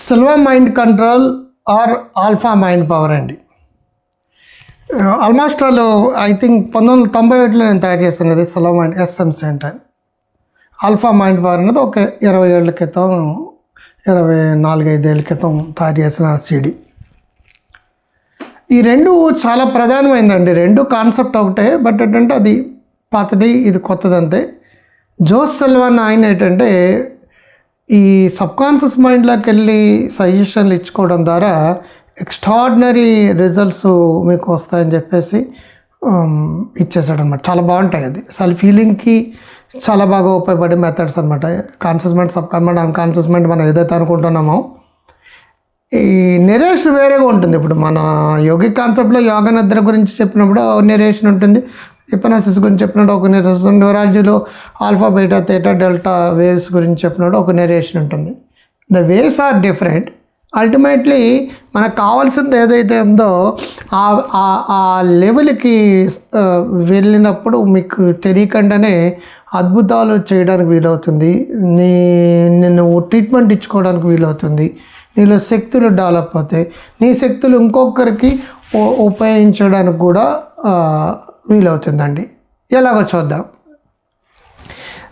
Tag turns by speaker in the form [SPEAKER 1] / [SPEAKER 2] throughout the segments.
[SPEAKER 1] Silva mind control or alpha mind power అండి. Almost వాళ్ళు I think పంతొమ్మిది వందల తొంభై ఒకటిలో నేను తయారు చేశాను అది సిల్వా మైండ్ ఎస్ఎంసీ అంటే ఆల్ఫా మైండ్ పవర్ అనేది ఒక ఇరవై ఏళ్ళ క్రితం ఇరవై నాలుగైదేళ్ళ క్రితం తయారు చేసిన సిడి. ఈ రెండు చాలా ప్రధానమైందండి. రెండు కాన్సెప్ట్ ఒకటే బట్ ఏంటంటే అది పాతది ఇది కొత్తది అంతే. జోస్ సెల్వాన్ ఆయన ఏంటంటే ఈ సబ్కాన్షియస్ మైండ్లోకి వెళ్ళి సజెషన్లు ఇచ్చుకోవడం ద్వారా ఎక్స్ట్రాడినరీ రిజల్ట్స్ మీకు వస్తాయని చెప్పేసి ఇచ్చేసాడు అనమాట చాలా బాగుంటాయి అది. అసలు ఫీలింగ్కి చాలా బాగా ఉపయోగపడే మెథడ్స్ అనమాట కాన్షియస్ మైండ్ సబ్ కాన్మెంట్ అన్కాన్షియస్ మైండ్ మనం ఏదైతే అనుకుంటున్నామో ఈ నెరేషన్ వేరేగా ఉంటుంది. ఇప్పుడు మన యోగిక్ కాన్సెప్ట్లో యోగ నిద్ర గురించి చెప్పినప్పుడు నిరేషన్ ఉంటుంది హిపనసిస్ గురించి చెప్పినప్పుడు ఒక narration న్యూరాలజీలో alpha beta theta delta waves గురించి చెప్పినప్పుడు ఒక నెరేషన్ ఉంటుంది. The waves are different ultimately మనకు కావాల్సింది ఏదైతే ఉందో ఆ ఆ- లెవెల్కి వెళ్ళినప్పుడు మీకు తెలియకుండానే అద్భుతాలు చేయడానికి వీలవుతుంది. నీ నిన్ను ట్రీట్మెంట్ ఇచ్చుకోవడానికి వీలవుతుంది. నీలో శక్తులు డెవలప్ అవుతాయి. నీ శక్తులు ఇంకొకరికి ఉపయోగించడానికి కూడా వీలవుతుందండి. ఎలాగో చూద్దాం.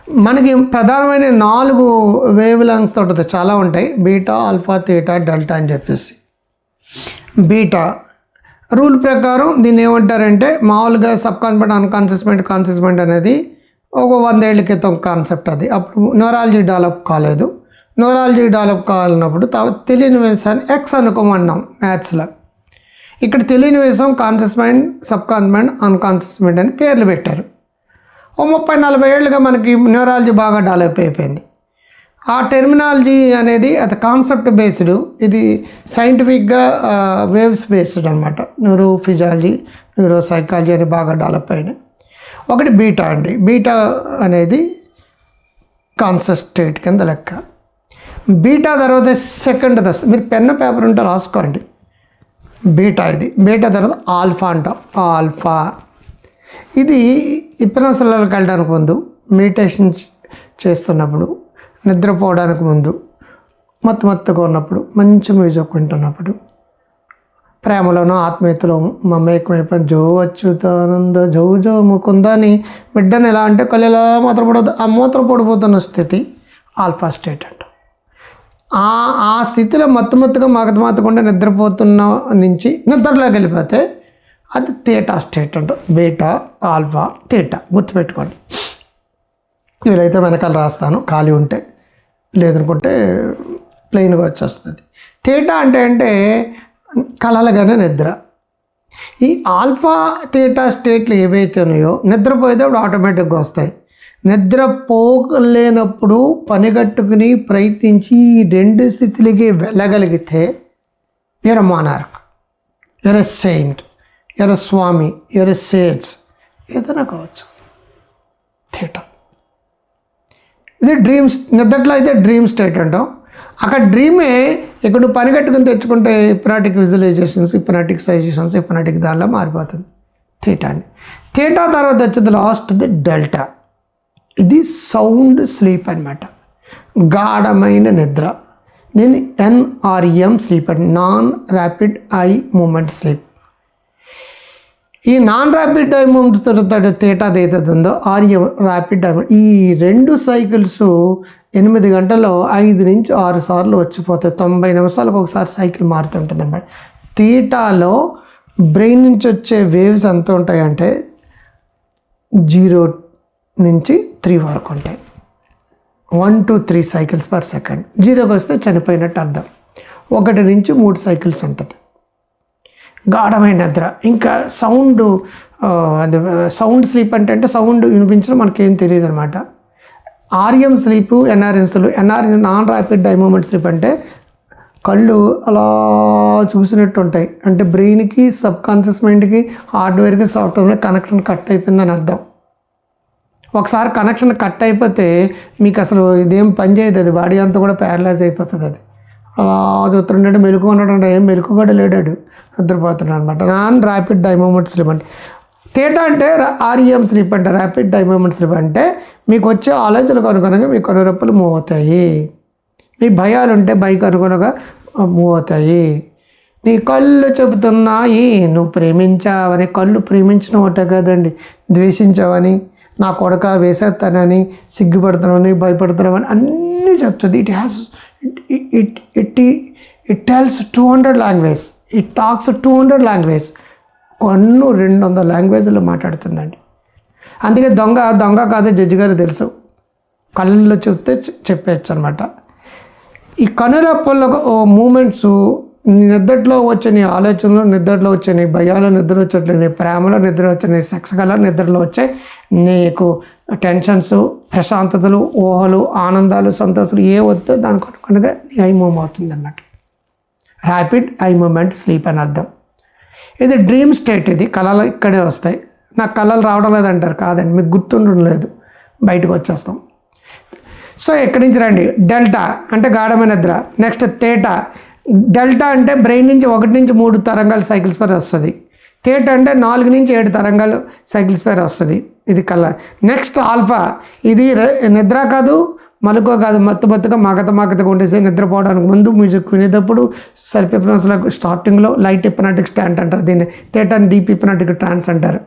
[SPEAKER 1] మనకి ప్రధానమైన నాలుగు వేవ్ లెంగ్స్ ఉంటుంది చాలా ఉంటాయి. బీటా ఆల్ఫా థీటా డెల్టా అని చెప్పేసి. బీటా రూల్ ప్రకారం దీన్ని ఏమంటారంటే మామూలుగా సబ్ కాన్సెప్ట్ అన్కాన్షియస్మెంట్ కాన్సెస్మెంట్ అనేది ఒక వందేళ్ళ క్రితం కాన్సెప్ట్ అది. అప్పుడు న్యూరాలజీ డెవలప్ కాలేదు. న్యూరాలజీ డెవలప్ కావాలన్నప్పుడు తెలియని వేసాన్ని ఎక్స్ అనుకోమన్నాం మ్యాథ్స్లో. ఇక్కడ తెలియని వేషం కాన్షియస్ మైండ్ సబ్ కాన్ఫిడెంట్ అన్కాన్షియస్ మైండ్ అని పేర్లు పెట్టారు. ఓ ముప్పై నలభై ఏళ్ళుగా మనకి న్యూరాలజీ బాగా డెవలప్ అయిపోయింది. ఆ టెర్మినాలజీ అనేది అది కాన్సెప్ట్ బేస్డ్ ఇది సైంటిఫిక్గా వేవ్స్ బేస్డ్ అనమాట న్యూరో ఫిజియాలజీ న్యూరో సైకాలజీ అని బాగా డెవలప్ అయినాయి. ఒకటి బీటా అండి. బీటా అనేది కాన్సెప్ట్ స్టేట్ కింద లెక్క. బీటా తర్వాత సెకండ్ దశ మీరు పెన్ పేపర్ ఉంటే రాసుకోండి. బీటా ఇది. బీటా తర్వాత ఆల్ఫా అంటాం. ఆల్ఫా. ఇది ఇప్పనసలకి వెళ్ళడానికి ముందు మెడిటేషన్ చేస్తున్నప్పుడు నిద్రపోవడానికి ముందు మత్తు మత్తుగా ఉన్నప్పుడు మంచి మ్యూజిక్ వింటున్నప్పుడు ప్రేమలోనూ ఆత్మీయతలో మమేకమైపోయి జో అచ్యుతానంద జో జో ముకుందని బిడ్డను ఎలా అంటే కళ్ళు ఎలా మూత్రపడదు ఆ మూత్రపడిపోతున్న స్థితి ఆల్ఫా స్టేట్ అంట. ఆ ఆ స్థితిలో మత్తు మాకు మగత నిద్రపోతున్న నుంచి నిద్రలోకి వెళ్ళిపోతే అది తేటా స్టేట్ అంటారు. బేటా ఆల్ఫా తేటా గుర్తుపెట్టుకోండి. వీలైతే వెనకాల రాస్తాను. ఖాళీ ఉంటే లేదనుకుంటే ప్లెయిన్గా వచ్చేస్తుంది. తేటా అంటే అంటే కలలుగానే నిద్ర. ఈ ఆల్ఫా తేటా స్టేట్లు ఏవైతే ఉన్నాయో నిద్రపోయేటప్పుడు ఆటోమేటిక్గా వస్తాయి. నిద్రపోలేనప్పుడు పనిగట్టుకుని ప్రయత్నించి ఈ రెండు స్థితులకి వెళ్ళగలిగితే ఎర మానార్క్ ఎర సెయింట్ ఎర స్వామి ఎర సేజ్ ఏదైనా కావచ్చు. థియేటర్. ఇది డ్రీమ్స్ నిద్రట్లో అయితే డ్రీమ్ స్టేట్ అంటాం. అక్కడ డ్రీమే ఇక్కడ నువ్వు పని కట్టుకుని తెచ్చుకుంటే hypnotic visualizations hypnotic suggestions hypnotic దానిలో మారిపోతుంది. థియేటా అని థియేటా తర్వాత వచ్చేది లాస్ట్ది డెల్టా. ఇది సౌండ్ స్లీప్ అనమాట గాఢమైన నిద్ర. దీన్ని NRM sleep and non rapid eye movement sleep. ఈ నాన్ ర్యాపిడ్ ఐ మూమెంట్స్ తర్వాత తేటాది ఏదైతే ఉందో ఆర్ఎం ర్యాపిడ్ ఐ ఈ రెండు సైకిల్స్ ఎనిమిది గంటల్లో ఐదు నుంచి ఆరు సార్లు వచ్చిపోతాయి. తొంభై నిమిషాలకు ఒకసారి సైకిల్ మారుతుంటుంది అనమాట తీటాలో బ్రెయిన్ నుంచి వచ్చే వేవ్స్ ఎంత ఉంటాయంటే జీరో నుంచి త్రీ వరకు ఉంటాయి. One two three cycles per second జీరోకి వస్తే చనిపోయినట్టు అర్థం. ఒకటి నుంచి మూడు సైకిల్స్ ఉంటుంది. గాఢమైన నిద్ర. ఇంకా సౌండ్ అది సౌండ్ స్లీప్ అంటే అంటే సౌండ్ వినిపించడం మనకేం తెలియదు అనమాట RM sleep NRM sleep NRM non rapid eye movement sleep అంటే కళ్ళు అలా చూసినట్టు ఉంటాయి. అంటే బ్రెయిన్కి సబ్ కాన్షియస్ మైండ్కి హార్డ్వేర్కి సాఫ్ట్వేర్కి కనెక్షన్ కట్ అయిపోయిందని అర్థం. ఒకసారి కనెక్షన్ కట్ అయిపోతే మీకు అసలు ఇదేం పని చేయదు అది. బాడీ అంతా కూడా ప్యారలైజ్ అయిపోతుంది అది. అలా చూస్తుంటే మెలకు ఉన్నాడు ఏం మెలకు కూడా లేడాడు నిద్రపోతున్నాడు అనమాట నాన్ ర్యాపిడ్ డైమోమెంట్ స్లిప్ అంటే తేటా అంటే ఆర్ఈఎం స్లిప్ అంటే ర్యాపిడ్ డైమోమెంట్ స్లిప్ అంటే మీకు వచ్చే ఆలోచనలకు అనుగుణంగా మీ కొన్ని మూవ్ అవుతాయి. మీ భయాలు ఉంటే బైక్ అనుగుణంగా మూవ్ అవుతాయి. నీ కళ్ళు చెబుతున్నాయి. నువ్వు ప్రేమించావని కళ్ళు ప్రేమించిన ఒకటే కదండి. ద్వేషించావని నా కొడక వేసేస్తానని సిగ్గుపడుతున్నామని భయపడుతున్నామని అన్నీ చెప్తుంది. It has it it it it tells two hundred language it talks two hundred language కొన్ను రెండు వందల లాంగ్వేజ్లో మాట్లాడుతుందండి. అందుకే దొంగ దొంగ కాదు జడ్జి గారు తెలుసు. కళ్ళల్లో చెప్తే చె- చెప్పేయచ్చు అనమాట ఈ కనురెప్పల్లో మూమెంట్స్ నిద్రలో వచ్చే ఆలోచనలు నిద్రలో వచ్చే నీ భయాలు నిద్ర వచ్చే నీ ప్రేమలో నిద్ర వచ్చే నీ సెక్స్ కల నిద్రలో వచ్చే నీకు టెన్షన్స్ ప్రశాంతతలు ఊహలు ఆనందాలు సంతోషాలు ఏ వద్దో దానికి అనుకున్నగా నీ ఐ మూవ్ అవుతుంది అన్నట్టు ర్యాపిడ్ ఐ మూమెంట్ స్లీప్ అని అర్థం. ఇది డ్రీమ్ స్టేట్ ఇది. కళలు ఇక్కడే వస్తాయి. నాకు కళలు రావడం లేదంటారు. కాదండి. మీకు గుర్తుండడం లేదు. బయటకు వచ్చేస్తాం. సో ఎక్కడి నుంచి రండి. డెల్టా అంటే గాఢమైన నిద్ర. నెక్స్ట్ తేటా డెల్టా అంటే బ్రెయిన్ నుంచి ఒకటి నుంచి మూడు తరంగాలు సైకిల్స్ పైన వస్తుంది. థేట అంటే నాలుగు నుంచి ఏడు తరంగాలు సైకిల్స్ పైన వస్తుంది. ఇది కళ్ళ నెక్స్ట్ ఆల్ఫా. ఇది నిద్ర కాదు మలుకో కాదు. మత్తు మత్తుగా మగత మగతగా ఉండేసి నిద్రపోవడానికి ముందు మ్యూజిక్ వినేటప్పుడు సెల్ఫ్ స్టార్టింగ్లో లైట్ హిప్నాటిక్ స్టాంట్ అంటారు దీన్ని. తేటాన్ని డీప్ హిప్నాటిక్ ట్రాన్స్ అంటారు.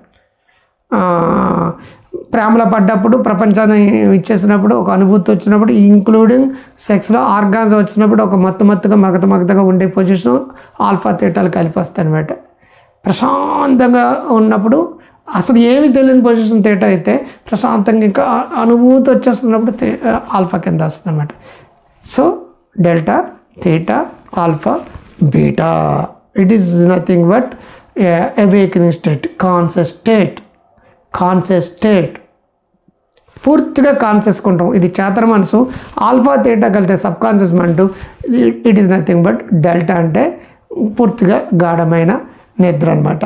[SPEAKER 1] ప్రేమలో పడ్డప్పుడు ప్రపంచాన్ని ఇచ్చేసినప్పుడు ఒక అనుభూతి వచ్చినప్పుడు ఇంక్లూడింగ్ సెక్స్లో ఆర్గాన్స్ వచ్చినప్పుడు ఒక మత్తు మత్తుగా మగత మగతగా ఉండే పొజిషన్ ఆల్ఫా తేటాలు కలిపి వస్తాయి అనమాట ప్రశాంతంగా ఉన్నప్పుడు అసలు ఏమి తెలియని పొజిషన్ తేట అయితే ప్రశాంతంగా ఇంకా అనుభూతి వచ్చేస్తున్నప్పుడు ఆల్ఫా కింద వస్తుంది అనమాట so delta theta alpha beta it is nothing but awakening state conscious state conscious state పూర్తిగా కాన్షియస్గా ఉంటాం. ఇది చేతన మనసు. ఆల్ఫా తేటా కలితే సబ్ కాన్షియస్ అంటూ it is nothing but delta అంటే పూర్తిగా గాఢమైన నిద్ర అనమాట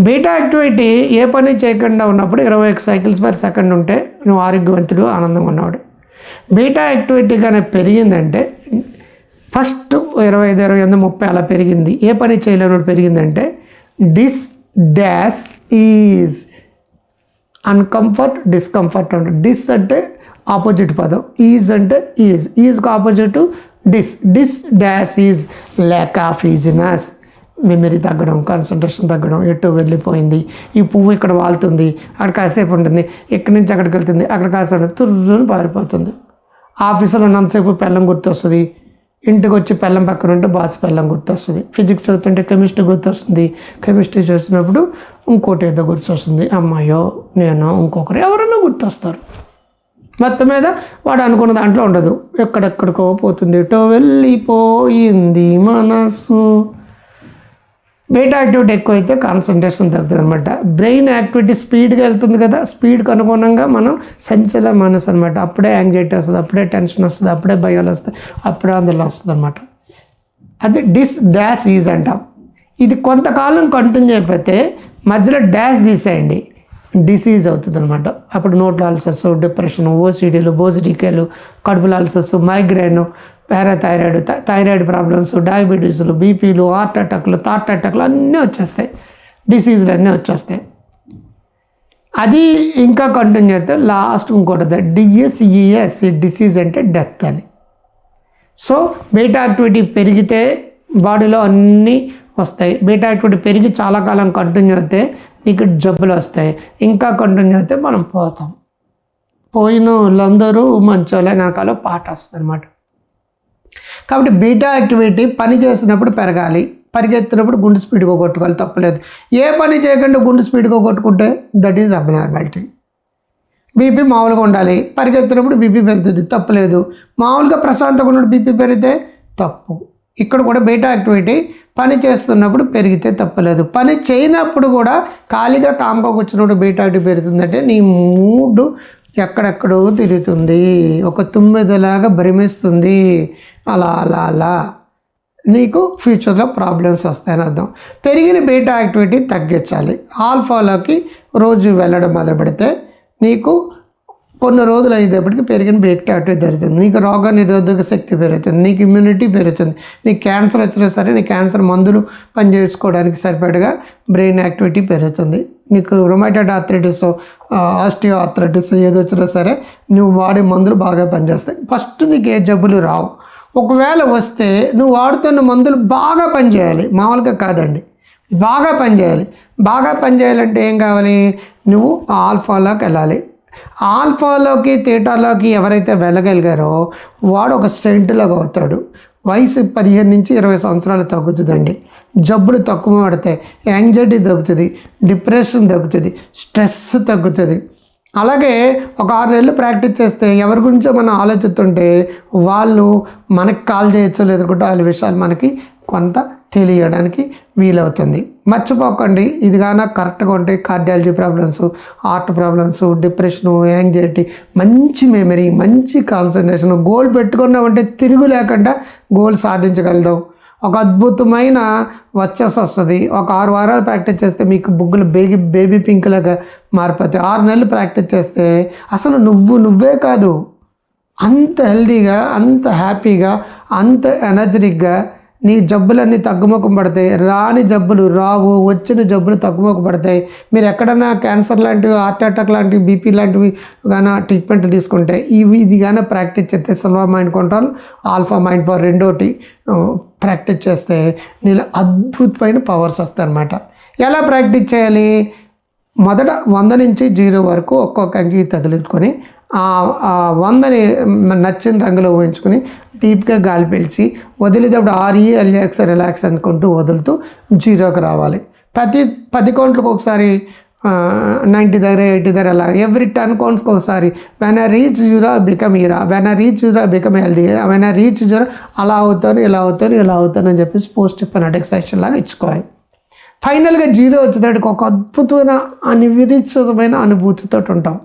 [SPEAKER 1] బీటా యాక్టివిటీ ఏ పని చేయకుండా ఉన్నప్పుడు ఇరవై ఒక సైకిల్స్ పర్ సెకండ్ ఉంటే నువ్వు ఆరోగ్యవంతుడు ఆనందంగా ఉన్నవాడు. బీటా యాక్టివిటీ కానీ పెరిగిందంటే ఫస్ట్ ఇరవై ఐదు ఇరవై ఎనిమిది ముప్పై అలా పెరిగింది. ఏ పని చేయలేనప్పుడు పెరిగిందంటే dis dash ease. Uncomfort discomfort అంటే డిస్ అంటే ఆపోజిట్ పదం. ఈజ్ అంటే ease ఈజ్కి opposite dis dis dash ease lack of easiness memory తగ్గడం కాన్సన్ట్రేషన్ తగ్గడం ఎటు వెళ్ళిపోయింది? ఈ పువ్వు ఇక్కడ వాళ్తుంది అక్కడ కాసేపు ఉంటుంది ఇక్కడి నుంచి అక్కడికి వెళ్తుంది అక్కడ కాసేపు తుర్రుని పారిపోతుంది. ఆఫీసులో ఉన్నంతసేపు పెళ్ళం గుర్తొస్తుంది. ఇంటికి వచ్చి పెళ్ళం పక్కన ఉంటే బాస్ పెళ్ళం గుర్తొస్తుంది. ఫిజిక్స్ చదువుతుంటే కెమిస్ట్రీ గుర్తొస్తుంది. కెమిస్ట్రీ చూసినప్పుడు ఇంకోటి ఏదో గుర్తొస్తుంది. అమ్మాయో నేను ఇంకొకరు ఎవరైనా గుర్తొస్తారు. మొత్తం మీద వాడు అనుకున్న దాంట్లో ఉండదు. ఎక్కడెక్కడికో పోతుంది. ఎటో వెళ్ళిపోయింది మనసు. బీటా యాక్టివిటీ ఎక్కువ అయితే కాన్సన్ట్రేషన్ తగ్గుతుంది అనమాట బ్రెయిన్ యాక్టివిటీ స్పీడ్గా వెళ్తుంది కదా స్పీడ్కి అనుగుణంగా మనం సంచల మనసు అనమాట అప్పుడే యాంగ్జైటీ వస్తుంది అప్పుడే టెన్షన్ వస్తుంది అప్పుడే భయాలు వస్తాయి అప్పుడే అందులో వస్తుంది అనమాట అది డిస్ డాష్ ఈజ్ అంటాం. ఇది కొంతకాలం కంటిన్యూ అయిపోతే మధ్యలో డాష్ తీసేయండి. డిసీజ్ అవుతుంది అనమాట అప్పుడు నోట్ల ఆల్సర్స్ డిప్రెషన్ ఓసిడీలు బోసిడికేలు కడుపుల ulcers migraine parathyroid thyroid problems డయాబెటీస్లు బీపీలు హార్ట్ అటాక్లు థాట్ అటాక్లు అన్నీ వచ్చేస్తాయి. డిసీజులు అన్నీ వచ్చేస్తాయి. అది ఇంకా కంటిన్యూ అయితే లాస్ట్ ఇంకోటి D S E S disease అంటే డెత్ అని. సో బీటా యాక్టివిటీ పెరిగితే బాడీలో అన్నీ వస్తాయి. బీటా యాక్టివిటీ పెరిగి చాలా కాలం కంటిన్యూ అయితే నీకు జబ్బులు వస్తాయి. ఇంకా కంటిన్యూ అయితే మనం పోతాం. పోయిన వాళ్ళందరూ మంచోళ్ళే వెనకాల పాట వస్తుంది అనమాట కాబట్టి బీటా యాక్టివిటీ పని చేసినప్పుడు పెరగాలి. పరిగెత్తినప్పుడు గుండె స్పీడ్గా కొట్టుకోవాలి. తప్పలేదు ఏ పని చేయకుండా గుండె స్పీడ్గా కొట్టుకుంటే దట్ ఈజ్ అబ్నార్మాలిటీ బీపీ మామూలుగా ఉండాలి. పరిగెత్తినప్పుడు బీపీ పెరుగుతుంది. తప్పులేదు మామూలుగా ప్రశాంతంగా ఉన్నప్పుడు బీపీ పెరిగితే తప్పు. ఇక్కడ కూడా బీటా యాక్టివిటీ పని చేస్తున్నప్పుడు పెరిగితే తప్పలేదు. పని చేయనప్పుడు కూడా ఖాళీగా కామ్గా కూర్చున్నప్పుడు బీటా యాక్టివిటీ పెరుగుతుందంటే నీ మూడు ఎక్కడెక్కడో తిరుగుతుంది. ఒక తుమ్మెదలాగా భ్రమిస్తుంది. అలా అలా అలా. నీకు ఫ్యూచర్లో ప్రాబ్లమ్స్ వస్తాయని అర్థం. పెరిగిన బీటా యాక్టివిటీ తగ్గించాలి. ఆల్ఫాలోకి రోజు వెళ్ళడం మొదలు పెడితే నీకు కొన్ని రోజులు అయ్యేటప్పటికి పెరిగిన బీటా యాక్టివిటీ జరుగుతుంది నీకు రోగ నిరోధక శక్తి పెరుగుతుంది. నీకు ఇమ్యూనిటీ పెరుగుతుంది. నీకు క్యాన్సర్ వచ్చినా సరే నీ క్యాన్సర్ మందులు పనిచేసుకోవడానికి సరిపడగా బ్రెయిన్ యాక్టివిటీ పెరుగుతుంది. నీకు రొమాటైడ్ ఆర్థరైటిస్ ఆస్టియో ఆర్థరైటిస్ ఏది వచ్చినా సరే నువ్వు వాడే మందులు బాగా పనిచేస్తాయి. ఫస్ట్ నీకు ఏ జబ్బులు రావు. ఒకవేళ వస్తే నువ్వు వాడుతున్న మందులు బాగా పనిచేయాలి. మామూలుగా కాదండి. బాగా పనిచేయాలి. బాగా పనిచేయాలంటే ఏం కావాలి? నువ్వు ఆల్ఫాలోకి వెళ్ళాలి. ఆల్ఫాలోకి థియేటర్లోకి ఎవరైతే వెళ్ళగలిగారో వాడు ఒక సెంటులాగా అవుతాడు. వయసు పదిహేను నుంచి ఇరవై సంవత్సరాలు తగ్గుతుందండి. జబ్బులు తక్కువ పడతాయి యాంగ్జైటీ తగ్గుతుంది డిప్రెషన్ తగ్గుతుంది స్ట్రెస్ తగ్గుతుంది. అలాగే ఒక ఆరు నెలలు ప్రాక్టీస్ చేస్తే ఎవరి గురించో మనం ఆలోచిస్తుంటే వాళ్ళు మనకి కాల్ చేయొచ్చు లేదుకుంటే వాళ్ళ విషయాలు మనకి కొంత తెలియడానికి వీలవుతుంది. మర్చిపోకండి. ఇది కానీ కరెక్ట్గా ఉంటే cardiology problems heart problems depression anxiety మంచి మెమరీ మంచి కాన్సన్ట్రేషన్ గోల్ పెట్టుకున్నామంటే తిరుగు లేకుండా గోల్ సాధించగలుగుతాం. ఒక అద్భుతమైన వచ్చేసి వస్తుంది. ఒక ఆరు వారాలు ప్రాక్టీస్ చేస్తే మీకు బుగ్గులు బేబీ బేబీ పింక్లాగా మారిపోతాయి. ఆరు నెలలు ప్రాక్టీస్ చేస్తే అసలు నువ్వు నువ్వే కాదు. అంత హెల్తీగా అంత హ్యాపీగా అంత ఎనర్జెటిక్గా నీ జబ్బులన్నీ తగ్గుముఖం పడతాయి. రాని జబ్బులు రావు వచ్చిన జబ్బులు తగ్గుముఖం పడతాయి. మీరు ఎక్కడన్నా క్యాన్సర్ లాంటివి హార్ట్ అటాక్ లాంటివి బీపీ లాంటివి కానీ ట్రీట్మెంట్ తీసుకుంటే ఇవి ఇది కానీ ప్రాక్టీస్ చేస్తే Silva mind control alpha mind power రెండోటి practice చేస్తే నీలో అద్భుతమైన పవర్స్ వస్తాయి అన్నమాట ఎలా ప్రాక్టీస్ చేయాలి? మొదట వంద నుంచి జీరో వరకు ఒక్కొక్క అంకి తగిలించుకొని ఆ వందని నచ్చిన రంగులో ఊహించుకొని డీప్గా గాలి పీల్చి వదిలేటప్పుడు ఆర్ఈ రిలాక్స్ రిలాక్స్ అనుకుంటూ వదులుతూ జీరోకి రావాలి. ప్రతి పది కౌంట్లకు ఒకసారి నైంటీ దగ్గర ఎయిటీ దగ్గర అలా ఎవ్రీ టెన్ కౌంట్స్కి ఒకసారి when I reach zero become hero when I reach zero become healthy when I reach zero అలా అవుతాను ఇలా అవుతాను ఇలా అవుతాను అని చెప్పేసి పోస్ట్ ఫెనటిక్ సెక్షన్ లాగా ఇచ్చుకోవాలి. ఫైనల్గా జీరో వచ్చేటట్టుకు ఒక అద్భుతమైన అనివిరిచితమైన అనుభూతితో ఉంటాం.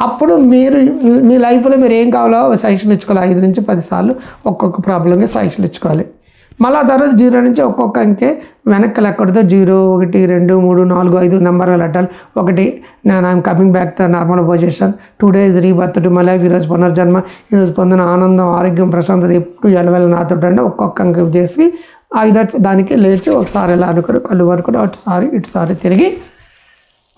[SPEAKER 1] అప్పుడు మీరు మీ లైఫ్లో మీరు ఏం కావాలో సజెషన్ ఇచ్చుకోవాలి. ఐదు నుంచి పదిసార్లు ఒక్కొక్క ప్రాబ్లంకి సజెషన్ ఇచ్చుకోవాలి. మళ్ళీ ఆ తర్వాత జీరో నుంచి ఒక్కొక్క అంకే వెనక్కి లెక్కడితో జీరో ఒకటి రెండు మూడు నాలుగు ఐదు నెంబర్ లెట్టాలి. ఒకటి నేను I'm coming back the normal position today's rebirth to my life ఈరోజు పునర్జన్మ ఈరోజు పొందిన ఆనందం ఆరోగ్యం ప్రశాంతత ఎప్పుడు ఎలవెల నాతో ఒక్కొక్క అంకె చేసి ఐదో దానికి లేచి ఒకసారి ఇలా అనుకుని కళ్ళు వరకు అటుసారి ఇటుసారి తిరిగి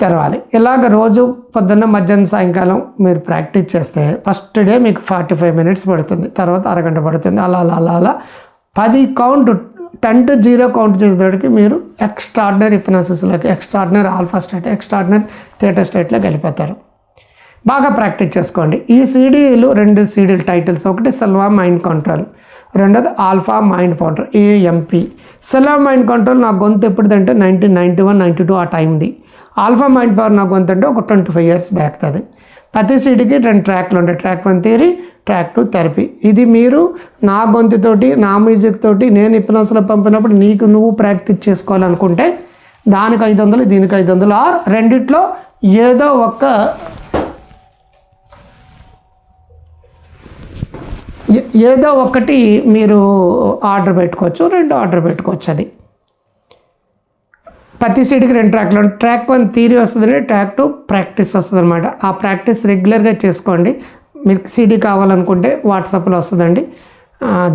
[SPEAKER 1] తెరవాలి. ఇలాగ రోజు పొద్దున్న మధ్యాహ్నం సాయంకాలం మీరు ప్రాక్టీస్ చేస్తే ఫస్ట్ డే మీకు ఫార్టీ ఫైవ్ మినిట్స్ పడుతుంది. తర్వాత అరగంట పడుతుంది. అలా అలా అలా అలా పది count ten to zero count చేసేటప్పటికి మీరు extraordinary హిప్నాసిస్లోకి extraordinary alpha state extraordinary theta స్టేట్లోకి వెళ్ళిపోతారు బాగా ప్రాక్టీస్ చేసుకోండి. ఈ సీడీలు రెండు సీడీలు టైటిల్స్ ఒకటి సెల్వా మైండ్ కంట్రోల్ రెండోది alpha mind power AMP Silva mind control నా గొంతు ఎప్పుడుదంటే nineteen ninety one ninety two ఆ టైంది ఆల్ఫా మైండ్ పవర్ నా గొంతు అంటే ఒక ట్వంటీ ఫైవ్ ఇయర్స్ బ్యాక్ అది. ప్రతి సీటుకి రెండు ట్రాక్లు ఉంటాయి. Track one theory track two therapy. ఇది మీరు నా గొంతుతోటి నా మ్యూజిక్ తోటి నేను ఇప్పనసలో పంపినప్పుడు నీకు నువ్వు ప్రాక్టీస్ చేసుకోవాలనుకుంటే దానికి ఐదు వందలు దీనికి ఐదు వందలు. ఆర్ రెండిట్లో ఏదో ఒక్క ఏదో ఒకటి మీరు ఆర్డర్ పెట్టుకోవచ్చు రెండు ఆర్డర్ పెట్టుకోవచ్చు అది. ప్రతి సీటుకి రెండు ట్రాక్లు ఉంటాయి. ట్రాక్ వన్ థీరీ వస్తుంది ట్రాక్ టూ ప్రాక్టీస్ వస్తుంది అనమాట ఆ ప్రాక్టీస్ రెగ్యులర్గా చేసుకోండి. మీకు సీడీ కావాలనుకుంటే వాట్సాప్లో వస్తుందండి.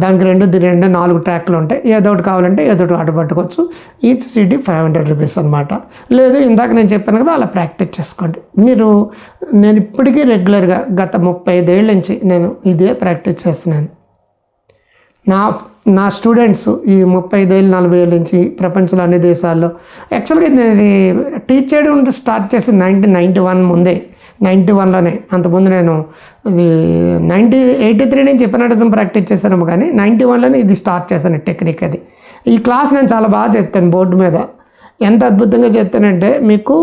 [SPEAKER 1] దానికి రెండు రెండు నాలుగు ట్రాక్లు ఉంటాయి. ఏదో ఒకటి కావాలంటే ఏదో ఒకటి ఆర్డర్ పట్టుకోవచ్చు. Each CD five hundred rupees అనమాట లేదు ఇందాక నేను చెప్పాను కదా అలా ప్రాక్టీస్ చేసుకోండి. మీరు నేను ఇప్పటికీ రెగ్యులర్గా గత ముప్పై ఐదేళ్ళ నుంచి నేను ఇదే ప్రాక్టీస్ చేస్తున్నాను. నా నా స్టూడెంట్స్ ఈ ముప్పై ఐదేళ్ళు నలభై ఏళ్ళ నుంచి ప్రపంచంలో అన్ని దేశాల్లో. యాక్చువల్గా నేను ఇది టీచ్ చేయడం స్టార్ట్ చేసింది నైన్టీన్ నైంటీ వన్ ముందే నైంటీ వన్లోనే. అంతకుముందు నేను ఇది నైంటీ ఎయిటీ త్రీ నుంచి హిప్నటిజం ప్రాక్టీస్ చేశాను కానీ నైంటీ వన్లోనే ఇది స్టార్ట్ చేశాను టెక్నిక్ అది. ఈ క్లాస్ నేను చాలా బాగా చెప్తాను బోర్డు మీద. ఎంత అద్భుతంగా చెప్తానంటే మీకు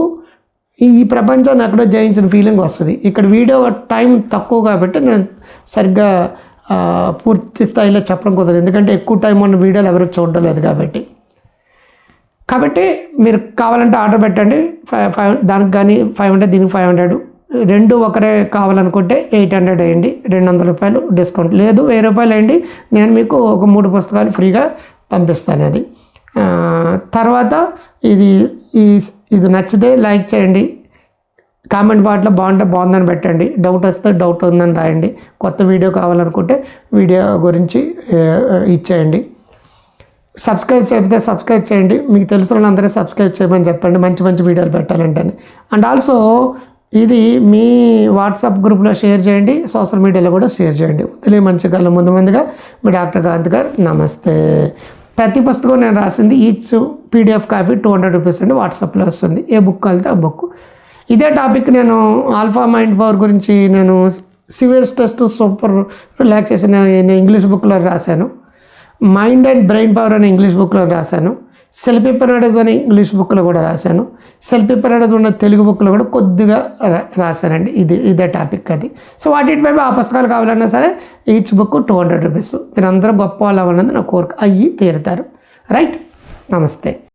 [SPEAKER 1] ఈ ప్రపంచం ప్రపంచాన్ని ఎక్కడో జయించిన ఫీలింగ్ వస్తుంది. ఇక్కడ వీడియో టైం తక్కువ కాబట్టి నేను సరిగ్గా పూర్తి స్థాయిలో చెప్పడం కుదరదు ఎందుకంటే ఎక్కువ టైం ఉన్న వీడియోలు ఎవరు చూడడం లేదు కాబట్టి. కాబట్టి మీరు కావాలంటే ఆర్డర్ పెట్టండి. ఫైవ్ ఫైవ్ దానికి కానీ ఫైవ్ హండ్రెడ్ దీనికి ఫైవ్ హండ్రెడ్. రెండు ఒకరే కావాలనుకుంటే ఎయిట్ హండ్రెడ్ వేయండి. రెండు వందల రూపాయలు డిస్కౌంట్. లేదు వెయ్యి రూపాయలు వేయండి. నేను మీకు ఒక మూడు పుస్తకాలు ఫ్రీగా పంపిస్తాను అది. తర్వాత ఇది ఈ ఇది నచ్చితే లైక్ చేయండి. కామెంట్ బాట్లో బాగుంటే బాగుందని పెట్టండి. డౌట్ వస్తే డౌట్ ఉందని రాయండి. కొత్త వీడియో కావాలనుకుంటే వీడియో గురించి ఇచ్చేయండి. సబ్స్క్రైబ్ చేయకపోతే సబ్స్క్రైబ్ చేయండి. మీకు తెలిసిన వాళ్ళందరూ సబ్స్క్రైబ్ చేయమని చెప్పండి. మంచి మంచి వీడియోలు పెట్టాలంటే అండ్ ఆల్సో ఇది మీ వాట్సాప్ గ్రూప్లో షేర్ చేయండి. సోషల్ మీడియాలో కూడా షేర్ చేయండి. వదిలే మంచి కాలం ముందు ముందుగా మీ డాక్టర్ కాంత్ గారు నమస్తే. ప్రతి పుస్తకం నేను రాసింది each PDF copy two hundred rupees అండి. వాట్సాప్లో వస్తుంది. ఏ బుక్ కలితే ఆ బుక్ ఇదే టాపిక్ నేను ఆల్ఫా మైండ్ పవర్ గురించి నేను సివియర్ స్ట్రెస్ సూపర్ రిలాక్సేషన్ నేను ఇంగ్లీష్ బుక్లో రాశాను. మైండ్ అండ్ బ్రెయిన్ పవర్ అనే ఇంగ్లీష్ బుక్లో రాశాను. సెల్ఫీ పెరాడైజ్ అనే ఇంగ్లీష్ బుక్లో కూడా రాశాను. సెల్ఫీ పెరాడైజ్ ఉన్న తెలుగు బుక్లో కూడా కొద్దిగా రా- రాశానండి. ఇది ఇదే టాపిక్ అది. సో వాటిపై ఆ పుస్తకాలు కావాలన్నా సరే each book two hundred rupees. మీరు అందరూ గొప్ప వాళ్ళు అవ్వాలన్నది నా కోరిక అయ్యి తీరుతారు. రైట్? నమస్తే.